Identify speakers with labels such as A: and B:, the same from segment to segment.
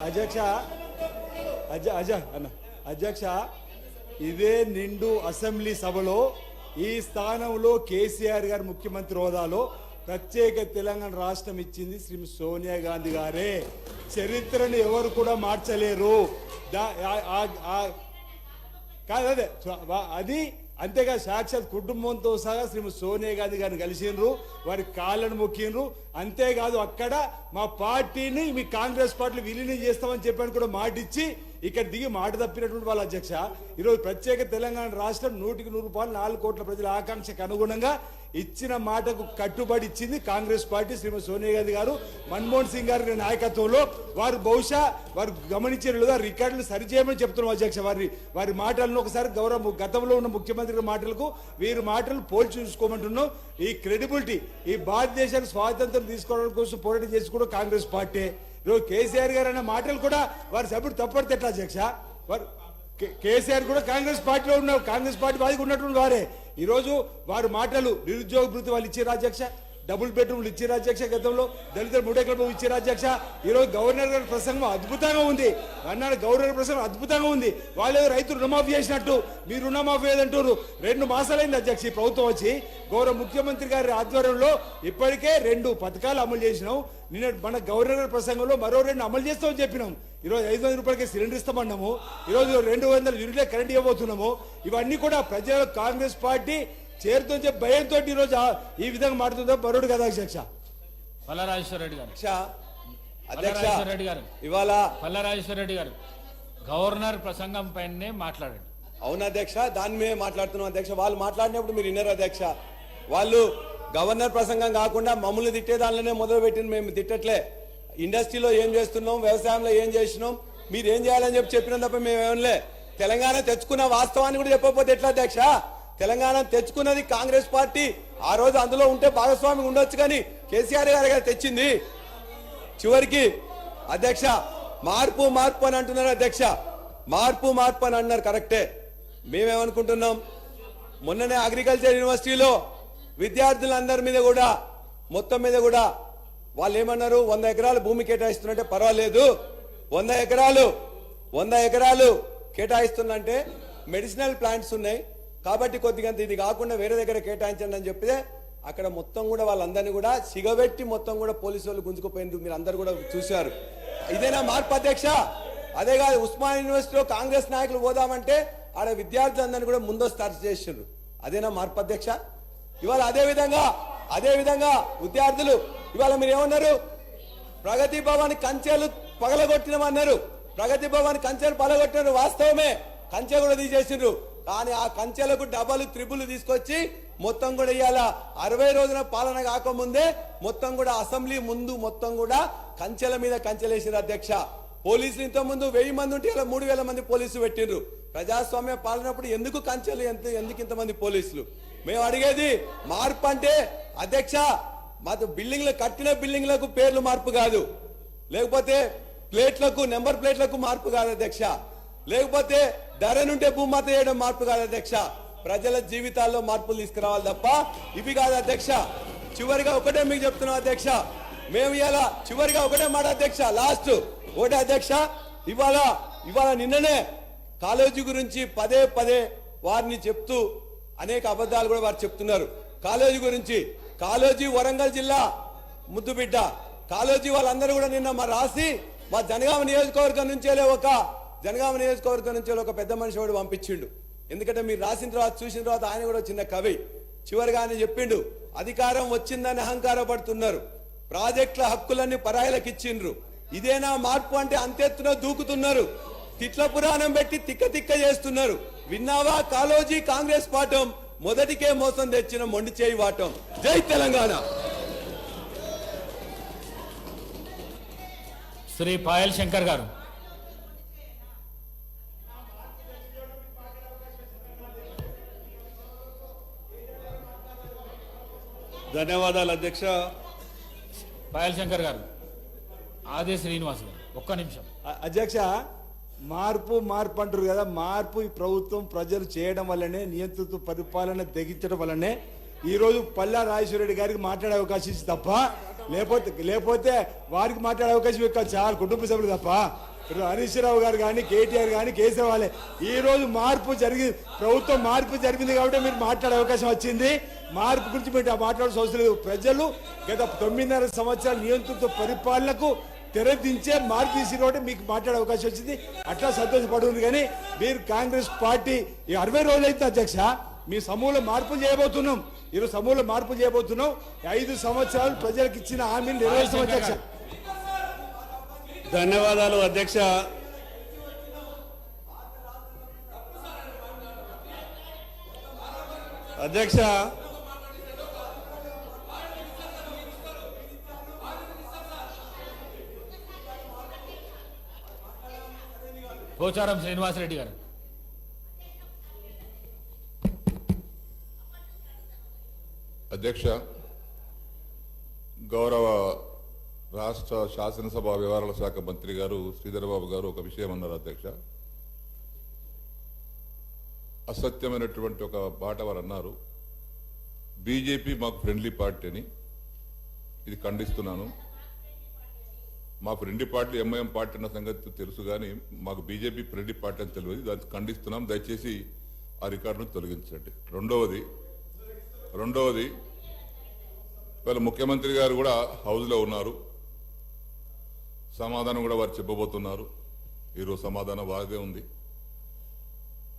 A: అధ్యక్ష అజ అజ అన్న అధ్యక్ష ఇదే నిండు అసెంబ్లీ సభలో ఈ స్థానంలో కేసీఆర్ గారు ముఖ్యమంత్రి హోదాలో ప్రత్యేక తెలంగాణ రాష్ట్రం ఇచ్చింది శ్రీ సోనియా గాంధీ గారే. చరిత్రను ఎవరు కూడా మార్చలేరు. దా- కాదు అదే అది అంతేగా సాక్షాత్ కుటుంబంతో సహా శ్రీమతి సోనియా గాంధీ గారిని కలిసిండ్రు వారి కాళ్ళను మొక్కిండ్రు. అంతేకాదు అక్కడ మా పార్టీని మీ కాంగ్రెస్ పార్టీ విలీనం చేస్తామని చెప్పాను కూడా మాట ఇచ్చి ఇక్కడ దిగి మాట తప్పినటువంటి వాళ్ళ అధ్యక్ష. ఈరోజు ప్రత్యేక తెలంగాణ రాష్ట్రం నూటికి నూరు రూపాయలు నాలుగు కోట్ల ప్రజల ఆకాంక్షకు అనుగుణంగా ఇచ్చిన మాటకు కట్టుబడి ఇచ్చింది కాంగ్రెస్ పార్టీ శ్రీమతి సోనియా గాంధీ గారు. మన్మోహన్ సింగ్ గారి నాయకత్వంలో వారు బహుశా వారు గమనించిన లేదా రికార్డులు సరిచేయమని చెప్తున్నాం అధ్యక్ష వారి వారి మాటలను ఒకసారి గౌరవ గతంలో ఉన్న ముఖ్యమంత్రి మాటలకు వీరి మాటలు పోల్చి చూసుకోమంటున్నాం. ఈ క్రెడిబిలిటీ ఈ భారతదేశానికి స్వాతంత్రం తీసుకోవడం కోసం పోరాటం చేసి కూడా కాంగ్రెస్ పార్టీ. ఈరోజు కేసీఆర్ గారు అన్న మాటలు కూడా వారి సభ్యుడు తప్పడితే ఎట్లా అధ్యక్ష? వారు కేసీఆర్ కూడా కాంగ్రెస్ పార్టీలో ఉన్నారు కాంగ్రెస్ పార్టీ వారికి ఉన్నటువంటి వారే. ఈరోజు వారు మాటలు నిరుద్యోగ భృతి వాళ్ళు ఇచ్చారు అధ్యక్ష డబుల్ బెడ్రూమ్లు ఇచ్చారు అధ్యక్ష గతంలో దళితులు మూడే ఇచ్చారు అధ్యక్ష. ఈ రోజు గవర్నర్ గారి ప్రసంగం అద్భుతంగా ఉంది. అన్నారు గవర్నర్ ప్రసంగం అద్భుతంగా ఉంది. వాళ్ళు రైతు రుణమాఫీ చేసినట్టు మీరు రుణమాఫీ ఏదంటారు రెండు మాసాలైంది అధ్యక్ష ఈ ప్రభుత్వం వచ్చి. గౌరవ ముఖ్యమంత్రి గారి ఆధ్వర్యంలో ఇప్పటికే రెండు పథకాలు అమలు చేసినాం. నిన్న మన గవర్నర్ ప్రసంగంలో మరో రెండు అమలు చేస్తామని చెప్పినాం. ఈరోజు ఐదు వందల రూపాయలకి సిలిండర్ ఇస్తామన్నాము. ఈరోజు రెండు వందల యూనిట్లే కరెంట్ ఇవ్వబోతున్నాము. ఇవన్నీ కూడా ప్రజల కాంగ్రెస్ పార్టీ చెప్పి భయంతో ఈరోజు ఈ విధంగా మారుతుందో బరుడు కదా అధ్యక్ష.
B: రెడ్డి గారు.
C: అధ్యక్ష
B: రెడ్డి గారు.
C: ఇవాళ
B: రెడ్డి గారు గవర్నర్ ప్రసంగం పైనే మాట్లాడండి.
C: అవును అధ్యక్ష? దాని మీద మాట్లాడుతున్నాం అధ్యక్ష. వాళ్ళు మాట్లాడినప్పుడు మీరు విన్నారు అధ్యక్ష. వాళ్ళు గవర్నర్ ప్రసంగం కాకుండా మమ్మల్ని తిట్టే దానిలోనే మొదలు పెట్టింది మేము తిట్టట్లే. ఇండస్ట్రీలో ఏం చేస్తున్నాం వ్యవసాయంలో ఏం చేసినాం మీరు ఏం చేయాలని చెప్పి చెప్పిన తప్ప మేము తెలంగాణ తెచ్చుకున్న వాస్తవాన్ని కూడా చెప్పకపోతే ఎట్లా అధ్యక్ష? తెలంగాణ తెచ్చుకున్నది కాంగ్రెస్ పార్టీ ఆ రోజు అందులో ఉంటే భాగస్వామి ఉండొచ్చు కానీ కేసీఆర్ గారు తెచ్చింది. చివరికి అధ్యక్ష మార్పు మార్పు అని అంటున్నారు అధ్యక్ష. మార్పు మార్పు అని అంటున్నారు కరెక్టే. మేమేమనుకుంటున్నాం? మొన్ననే అగ్రికల్చర్ యూనివర్సిటీలో విద్యార్థులందరి మీద కూడా మొత్తం మీద కూడా వాళ్ళు ఏమన్నారు వంద ఎకరాలు భూమి కేటాయిస్తున్నట్టే పర్వాలేదు. వంద ఎకరాలు వంద ఎకరాలు కేటాయిస్తున్నంటే మెడిసినల్ ప్లాంట్స్ ఉన్నాయి. కాబట్టి కొద్దిగా ఇది కాకుండా వేరే దగ్గర కేటాయించండి అని చెప్తే అక్కడ మొత్తం కూడా వాళ్ళందరినీ కూడా సిగబెట్టి మొత్తం కూడా పోలీసు వాళ్ళు గుంజుకుపోయింది మీరు అందరు కూడా చూశారు. ఇదేనా మార్పు అధ్యక్ష. అదే కాదు ఉస్మాన్ యూనివర్సిటీలో కాంగ్రెస్ నాయకులు పోదామంటే ఆడ విద్యార్థులందరినీ కూడా ముందస్తు అరెస్ట్ చేసిండ్రు. అదేనా మార్పు అధ్యక్ష. ఇవాళ అదే విధంగా అదే విధంగా విద్యార్థులు ఇవాళ మీరు ఏమన్నారు ప్రగతి భవన్ కంచెలు పగలగొట్టినమన్నారు ప్రగతి భవన్ కంచెలు పగలగొట్టినారు వాస్తవమే. కంచె కూడా తీసేసిండ్రు. కానీ ఆ కంచెలకు డబల్ త్రిబులు తీసుకొచ్చి మొత్తం కూడా ఇవాళ అరవై రోజుల పాలన కాకముందే మొత్తం కూడా అసెంబ్లీ ముందు మొత్తం కూడా కంచెల మీద కంచెలేసారు అధ్యక్ష. పోలీసులు ఇంత ముందు వెయ్యి మంది ఉంటే ఇలా మూడు వేల మంది పోలీసులు పెట్టిండ్రు. ప్రజాస్వామ్య పాలనప్పుడు ఎందుకు కంచెలు ఎంత ఎందుకు ఇంతమంది పోలీసులు? మేము అడిగేది మార్పు అంటే అధ్యక్ష మాకు బిల్డింగ్లు కట్టిన బిల్డింగ్లకు పేర్లు మార్పు కాదు. లేకపోతే ప్లేట్లకు నెంబర్ ప్లేట్లకు మార్పు కాదు అధ్యక్ష. లేకపోతే ధరనుంటే భూమాత చేయడం మార్పు కాదు అధ్యక్ష. ప్రజల జీవితాల్లో మార్పులు తీసుకురావాలి తప్ప ఇవి కాదు అధ్యక్ష. చివరిగా ఒకటే మీకు చెప్తున్నాం అధ్యక్ష. మేము ఇలా చివరిగా ఒకటే మాట అధ్యక్ష లాస్ట్. ఒకటే అధ్యక్ష ఇవాళ ఇవాళ నిన్ననే కాలేజీ గురించి పదే పదే వారిని చెప్తూ అనేక అబద్ధాలు కూడా వారు చెప్తున్నారు. కాలేజీ గురించి కాళోజీ వరంగల్ జిల్లా ముద్దుబిడ్డ. కాలోజీ వాళ్ళందరూ కూడా నిన్న మా రాసి మా జనగామ నియోజకవర్గం నుంచేలే ఒక జనగామ నియోజకవర్గం నుంచే ఒక పెద్ద మనిషి వాడు పంపించిండు. ఎందుకంటే మీరు రాసిన తర్వాత చూసిన తర్వాత ఆయన కూడా చిన్న కవి. చివరిగా ఆయన చెప్పిండు అధికారం వచ్చిందని అహంకారపడుతున్నారు. ప్రాజెక్టుల హక్కులన్నీ పరాయిలకు ఇచ్చిండ్రు. ఇదేనా మార్పు అంటే అంతెత్తున దూకుతున్నారు. తిట్ల పురాణం పెట్టి తిక్క తిక్క చేస్తున్నారు. విన్నావా కాలోజీ కాంగ్రెస్ పాఠం? మొదటికే మోసం తెచ్చిన మొండి చేయి వాటం. జై తెలంగాణ.
B: శ్రీ పాయల్ శంకర్ గారు.
D: ధన్యవాదాలు అధ్యక్ష.
B: పాయల్ శంకర్ గారు. ఆదే శ్రీనివాస్ గారు. ఒక్క నిమిషం.
A: అధ్యక్ష మార్పు మార్పు అంటారు కదా మార్పు ఈ ప్రభుత్వం ప్రజలు చేయడం వల్లనే నియంత్రిత పరిపాలన తెగించడం వల్లనే ఈరోజు రోజు పల్లా రెడ్డి గారికి మాట్లాడే అవకాశం ఇచ్చి తప్ప లేకపోతే లేకపోతే వారికి మాట్లాడే అవకాశం ఎక్కువ చాలా కుటుంబ సభ్యులు తప్ప. ఇప్పుడు హరీష్ రావు గారు కానీ కేటీఆర్ కానీ కేసీఆర్ వాళ్ళే ఈ రోజు మార్పు జరిగి ప్రభుత్వం మార్పు జరిగింది కాబట్టి మీరు మాట్లాడే అవకాశం వచ్చింది. మార్పు గురించి మీరు మాట్లాడాల్సిన అవసరం లేదు. ప్రజలు గత తొమ్మిదిన్నర సంవత్సరాల నియంత్రిత పరిపాలనకు తెరదించే మార్పు తీసి కాబట్టి మీకు మాట్లాడే అవకాశం వచ్చింది. అట్లా సంతోషపడుతుంది కానీ మీరు కాంగ్రెస్ పార్టీ ఈ అరవై రోజులు అయితే అధ్యక్ష మీ సమూల మార్పులు చేయబోతున్నాం. ఈరోజు సమూల మార్పులు చేయబోతున్నాం. ఐదు సంవత్సరాలు ప్రజలకు ఇచ్చిన హామీని నెరవేర్చాం అధ్యక్ష.
D: ధన్యవాదాలు అధ్యక్ష. అధ్యక్ష
B: పోచారం శ్రీనివాసరెడ్డి గారు.
E: అధ్యక్ష గౌరవ రాష్ట్ర శాసనసభ వ్యవహారాల శాఖ మంత్రి గారు శ్రీధరబాబు గారు ఒక విషయం అన్నారు అధ్యక్ష. అసత్యమైనటువంటి ఒక మాట వారు అన్నారు. బీజేపీ మాకు ఫ్రెండ్లీ పార్టీ అని ఇది ఖండిస్తున్నాను. మా రెండు పార్టీలు ఎంఐఎం పార్టీ అన్న సంగతి తెలుసు కానీ మాకు బీజేపీ ఫ్రెండ్లీ పార్టీ అని తెలియదు. దాన్ని ఖండిస్తున్నాం. దయచేసి ఆ రికార్డును తొలగించండి. రెండవది రెండవది ఇవాళ ముఖ్యమంత్రి గారు కూడా హౌస్లో ఉన్నారు. సమాధానం కూడా వారు చెప్పబోతున్నారు. ఈరోజు సమాధానం వారిదే ఉంది.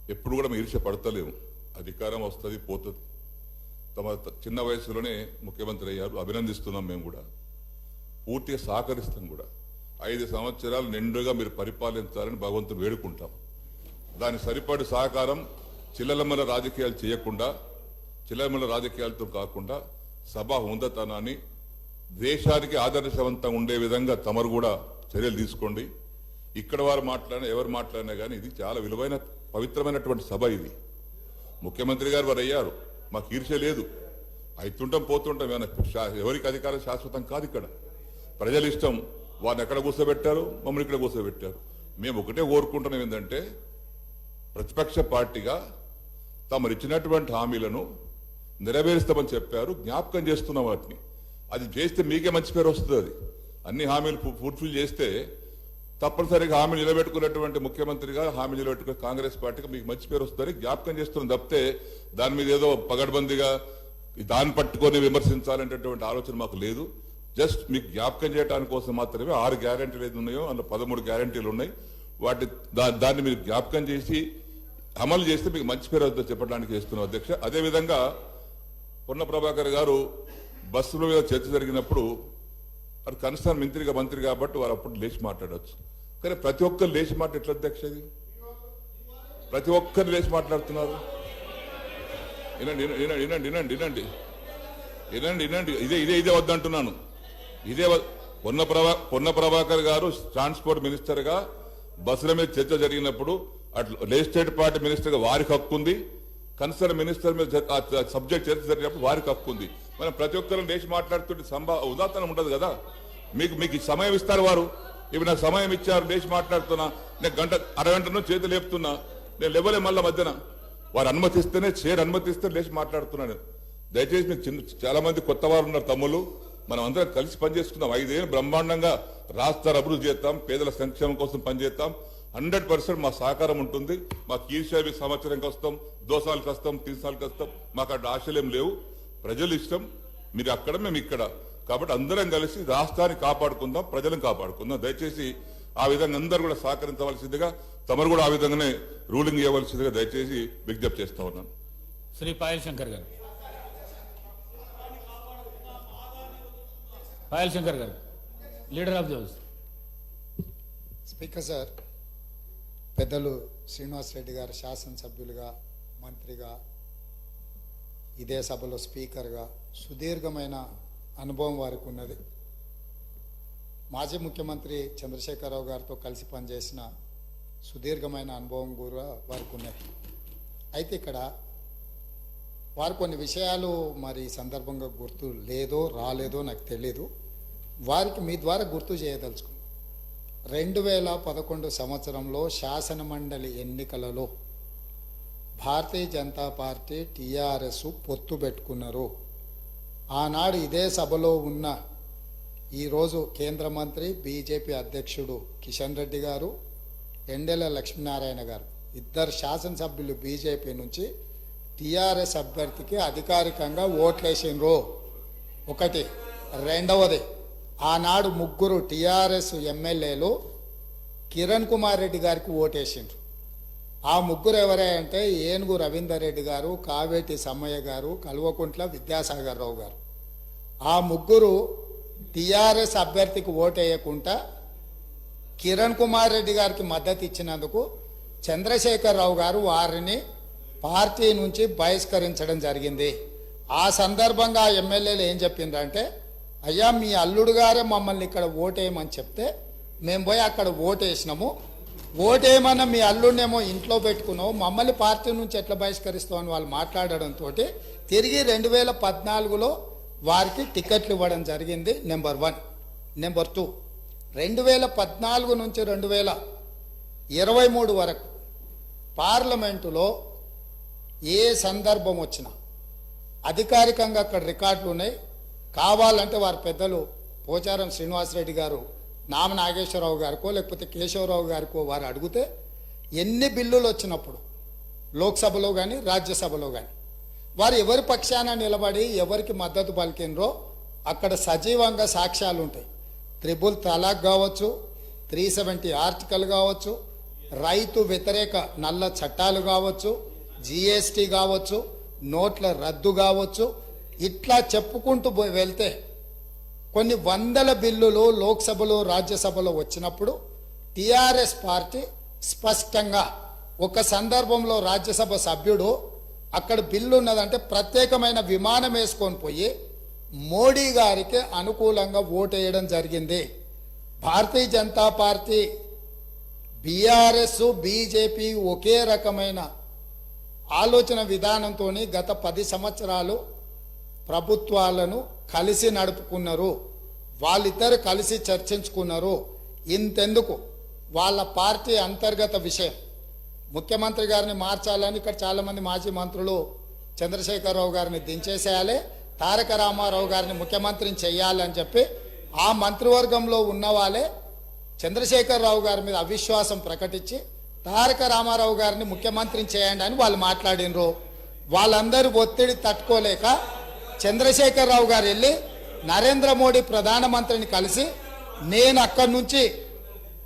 E: ఎప్పుడు కూడా మేము ఈర్ష పడతలేము. అధికారం వస్తుంది పోతుంది. తమ చిన్న వయసులోనే ముఖ్యమంత్రి అయ్యారు. అభినందిస్తున్నాం మేము కూడా. పూర్తిగా సహకరిస్తాం కూడా. ఐదు సంవత్సరాలు నిండుగా మీరు పరిపాలించాలని భగవంతుని వేడుకుంటాం. దాని సరిపడి సహకారం చిల్లలమ్మల రాజకీయాలు చేయకుండా చిల్లలమ్మల రాజకీయాలతో కాకుండా సభ ఉందతనాన్ని దేశానికి ఆదర్శవంతంగా ఉండే విధంగా తమరు కూడా చర్యలు తీసుకోండి. ఇక్కడ వారు మాట్లాడినా ఎవరు మాట్లాడినా కానీ ఇది చాలా విలువైన పవిత్రమైనటువంటి సభ ఇది. ముఖ్యమంత్రి గారు వారు అయ్యారు. మాకు ఈర్ష్య లేదు. అవుతుంటాం పోతుంటాం ఏమైనా ఎవరికి అధికారం శాశ్వతం కాదు ఇక్కడ. ప్రజల ఇష్టం వారిని ఎక్కడ కూర్చోబెట్టారు? మమ్మల్ని ఇక్కడ కూర్చోబెట్టారు. మేము ఒకటే కోరుకుంటున్నాం ఏంటంటే ప్రతిపక్ష పార్టీగా తమరు ఇచ్చినటువంటి హామీలను నెరవేరుస్తామని చెప్పారు జ్ఞాపకం చేస్తున్నాం వాటిని. అది చేస్తే మీకే మంచి పేరు వస్తుంది అది. అన్ని హామీలు ఫుల్ఫిల్ చేస్తే తప్పనిసరిగా హామీ నిలబెట్టుకున్నటువంటి ముఖ్యమంత్రిగా హామీ నిలబెట్టుకున్న కాంగ్రెస్ పార్టీకి మీకు మంచి పేరు వస్తుందని జ్ఞాపకం చేస్తున్నాం. తప్పితే దాని మీద ఏదో పగడ్బందీగా దాన్ని పట్టుకొని విమర్శించాలనేటటువంటి ఆలోచన మాకు లేదు. జస్ట్ మీకు జ్ఞాపకం చేయడానికి కోసం మాత్రమే ఆరు గ్యారంటీలు ఏది ఉన్నాయో అందులో పదమూడు గ్యారంటీలు ఉన్నాయి. వాటి దాన్ని మీరు జ్ఞాపకం చేసి అమలు చేస్తే మీకు మంచి పేరు వద్ద చెప్పడానికి చేస్తున్నాం అధ్యక్ష. అదేవిధంగా పొన్న ప్రభాకర్ గారు బస్సుల మీద చర్చ జరిగినప్పుడు వారు కన్సర్న్ మంత్రిగా మంత్రి కాబట్టి వారు అప్పుడు లేచి మాట్లాడవచ్చు కానీ ప్రతి ఒక్కరు లేచి మాట ఎట్లా అధ్యక్ష ఇది? ప్రతి ఒక్కరు లేచి మాట్లాడుతున్నారు. వినండి వినండి వినండి వినండి. వినండి వినండి. ఇదే ఇదే ఇదే వద్దంటున్నాను. ఇదే పొన్న ప్రభా పొన్న ప్రభాకర్ గారు ట్రాన్స్పోర్ట్ మినిస్టర్గా బస్సుల మీద చర్చ జరిగినప్పుడు అట్లా లెజిస్లేటివ్ పార్టీ మినిస్టర్గా వారికి హక్కు ఉంది. కన్సర్న్ మినిస్టర్ మీద సబ్జెక్ట్ చర్చ జరిగినప్పుడు వారికి హక్కు ఉంది. మనం ప్రతి ఒక్కరు లేచి మాట్లాడుతుంటే సంభా ఉదాహరణ ఉండదు కదా? మీకు మీకు సమయం ఇస్తారు వారు. ఇప్పుడు నాకు సమయం ఇచ్చారు లేచి మాట్లాడుతున్నా. నేను గంట అరగంట నుంచి చేతి లేపుతున్నా. నేను లేవలే మళ్ళా మధ్యన. వారు అనుమతిస్తేనే చైర్ అనుమతిస్తే లేచి మాట్లాడుతున్నాను దయచేసి మీకు చిన్న చాలా మంది కొత్త వారు ఉన్నారు తమ్ముళ్ళు మనం అందరం కలిసి పనిచేసుకుందాం. ఐదేళ్ళు బ్రహ్మాండంగా రాష్ట్ర అభివృద్ధి చేస్తాం పేదల సంక్షేమం కోసం పనిచేస్తాం. హండ్రెడ్ పర్సెంట్ మా సహకారం ఉంటుంది. మాకు కీర్షావి సంవత్సరంకి వస్తాం దోసాలకు వస్తాం తీసాలకు వస్తాం. మాకు అక్కడ ఆశలేం లేవు. ప్రజలు ఇష్టం. మీరు అక్కడ మేము ఇక్కడ. కాబట్టి అందరం కలిసి రాష్ట్రాన్ని కాపాడుకుందాం ప్రజలను కాపాడుకుందాం. దయచేసి ఆ విధంగా అందరూ కూడా సహకరించవలసిందిగా తమరు కూడా ఆ విధంగానే రూలింగ్ ఇవ్వవలసిందిగా దయచేసి విజ్ఞప్తి చేస్తా ఉన్నాను.
B: Shri Payal Shankar garu. Payal Shankar garu leader of the house.
F: Speaker sir పెద్దలు శ్రీనివాస్ రెడ్డి గారు శాసనసభ్యులుగా మంత్రిగా ఇదే సభలో స్పీకర్గా సుదీర్ఘమైన అనుభవం వారికి ఉన్నది. మాజీ ముఖ్యమంత్రి చంద్రశేఖరరావు గారితో కలిసి పనిచేసిన సుదీర్ఘమైన అనుభవం కూడా వారికి ఉన్నది. అయితే ఇక్కడ వారు కొన్ని విషయాలు మరి సందర్భంగా గుర్తు లేదో రాలేదో నాకు తెలీదు. వారికి మీ ద్వారా గుర్తు చేయదలుచుకున్నాను. రెండు వేల పదకొండు సంవత్సరంలో శాసనమండలి ఎన్నికలలో భారతీయ జనతా పార్టీ టీఆర్ఎస్ పొత్తు పెట్టుకున్నారు. ఆనాడు ఇదే సభలో ఉన్న ఈరోజు కేంద్ర మంత్రి బీజేపీ అధ్యక్షుడు కిషన్ రెడ్డి గారు ఎండెల లక్ష్మీనారాయణ గారు ఇద్దరు శాసనసభ్యులు బీజేపీ నుంచి టీఆర్ఎస్ అభ్యర్థికి అధికారికంగా ఓట్లేసిండ్రు. ఒకటి. రెండవది ఆనాడు ముగ్గురు టీఆర్ఎస్ ఎమ్మెల్యేలు కిరణ్ కుమార్ రెడ్డి గారికి ఓటేసిండ్రు. ఆ ముగ్గురు ఎవరంటే ఏనుగు రవీందర్ రెడ్డి గారు కావేటి సమ్మయ్య గారు కల్వకుంట్ల విద్యాసాగర్ రావు గారు. ఆ ముగ్గురు టిఆర్ఎస్ అభ్యర్థికి ఓటేయకుండా కిరణ్ కుమార్ రెడ్డి గారికి మద్దతు ఇచ్చినందుకు చంద్రశేఖరరావు గారు వారిని పార్టీ నుంచి బహిష్కరించడం జరిగింది. ఆ సందర్భంగా ఆ ఎమ్మెల్యేలు ఏం చెప్పిండ్రంటే అయ్యా మీ అల్లుడు గారే మమ్మల్ని ఇక్కడ ఓటేయమని చెప్తే మేము పోయి అక్కడ ఓటేసినాము. ఓటేయమన్న మీ అల్లుడినేమో ఇంట్లో పెట్టుకున్నావు. మమ్మల్ని పార్టీ నుంచి ఎట్లా బహిష్కరిస్తావు? అని వాళ్ళు మాట్లాడడంతో తిరిగి రెండు వేల పద్నాలుగులో వారికి టికెట్లు ఇవ్వడం జరిగింది నెంబర్ వన్. Number two. రెండు వేల పద్నాలుగు నుంచి రెండు వేల ఇరవై మూడు వరకు పార్లమెంటులో ఏ సందర్భం వచ్చినా. అధికారికంగా అక్కడ రికార్డులు ఉన్నాయి. కావాలంటే వారి పెద్దలు పోచారం శ్రీనివాసరెడ్డి గారు నామ నాగేశ్వరరావు గారికో లేకపోతే కేశవరావు గారికో వారు అడిగితే ఎన్ని బిల్లులు వచ్చినప్పుడు లోక్సభలో కానీ రాజ్యసభలో కానీ వారు ఎవరి పక్షాన నిలబడి ఎవరికి మద్దతు పలికినరో అక్కడ సజీవంగా సాక్ష్యాలు ఉంటాయి. త్రిబుల్ తలాక్ కావచ్చు త్రీ సెవెంటీ ఆర్టికల్ కావచ్చు రైతు వ్యతిరేక నల్ల చట్టాలు కావచ్చు జిఎస్టీ కావచ్చు నోట్ల రద్దు కావచ్చు ఇట్లా చెప్పుకుంటూ పోయి వెళ్తే కొన్ని వందల బిల్లులు లోక్సభలో రాజ్యసభలో వచ్చినప్పుడు టిఆర్ఎస్ పార్టీ స్పష్టంగా ఒక సందర్భంలో రాజ్యసభ సభ్యుడు అక్కడ బిల్లు ఉన్నదంటే ప్రత్యేకమైన విమానం వేసుకొని పోయి మోడీ గారికి అనుకూలంగా ఓటేయడం జరిగింది. Bharatiya Janata party BRS BJP ఒకే రకమైన ఆలోచన విధానంతో గత పది సంవత్సరాలు ప్రభుత్వాలను కలిసి నడుపుకున్నారు. వాళ్ళిద్దరు కలిసి చర్చించుకున్నారు. ఇంతెందుకు? వాళ్ళ పార్టీ అంతర్గత విషయం. ముఖ్యమంత్రి గారిని మార్చాలని ఇక్కడ చాలామంది మాజీ మంత్రులు చంద్రశేఖరరావు గారిని దించేసేయాలి తారక రామారావు గారిని ముఖ్యమంత్రిని చేయాలని చెప్పి ఆ మంత్రివర్గంలో ఉన్న వాళ్ళే చంద్రశేఖరరావు గారి మీద అవిశ్వాసం ప్రకటించి తారక రామారావు గారిని ముఖ్యమంత్రిని చేయండి అని వాళ్ళు మాట్లాడినరు. వాళ్ళందరూ ఒత్తిడి తట్టుకోలేక చంద్రశేఖరరావు గారు వెళ్ళి నరేంద్ర మోడీ ప్రధానమంత్రిని కలిసి నేను అక్కడి నుంచి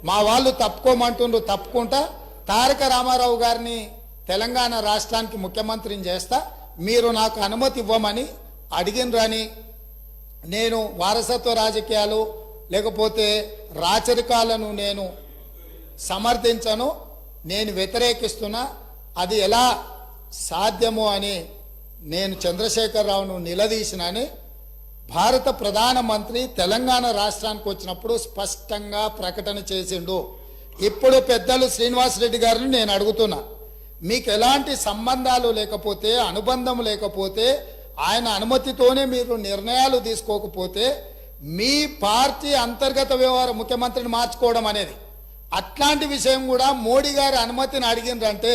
F: మా వాళ్ళు తప్పుకోమంటుండ్రు తప్పుకుంటా తారక రామారావు గారిని తెలంగాణ రాష్ట్రానికి ముఖ్యమంత్రిని చేస్తా మీరు నాకు అనుమతి ఇవ్వమని అడిగినరని నేను వారసత్వ రాజకీయాలు లేకపోతే రాచరికాలను నేను సమర్థించను నేను వ్యతిరేకిస్తున్నా అది ఎలా సాధ్యము అని నేను చంద్రశేఖరరావును నిలదీసినని భారత ప్రధానమంత్రి తెలంగాణ రాష్ట్రానికి వచ్చినప్పుడు స్పష్టంగా ప్రకటన చేసిండు. ఇప్పుడు పెద్దలు శ్రీనివాసరెడ్డి గారిని నేను అడుగుతున్నా. మీకు ఎలాంటి సంబంధాలు లేకపోతే అనుబంధం లేకపోతే ఆయన అనుమతితోనే మీరు నిర్ణయాలు తీసుకోకపోతే మీ పార్టీ అంతర్గత వ్యవహారం ముఖ్యమంత్రిని మార్చుకోవడం అనేది అట్లాంటి విషయం కూడా మోడీ గారి అనుమతిని అడిగిండ్రంటే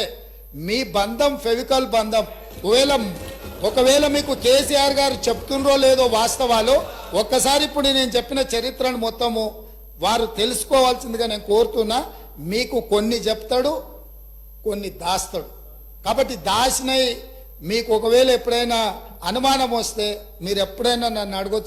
F: మీ బంధం ఫెవికల్ బంధం ఒకవేళ ఒకవేళ మీకు కేసీఆర్ గారు చెప్తుండ్రో లేదో వాస్తవాలు ఒక్కసారి ఇప్పుడు నేను చెప్పిన చరిత్రను మొత్తము వారు తెలుసుకోవాల్సిందిగా నేను కోరుతున్నా. మీకు కొన్ని చెప్తాడు కొన్ని దాస్తాడు. కాబట్టి దాసినై మీకు ఒకవేళ ఎప్పుడైనా అనుమానం వస్తే మీరు ఎప్పుడైనా నన్ను అడగొచ్చు.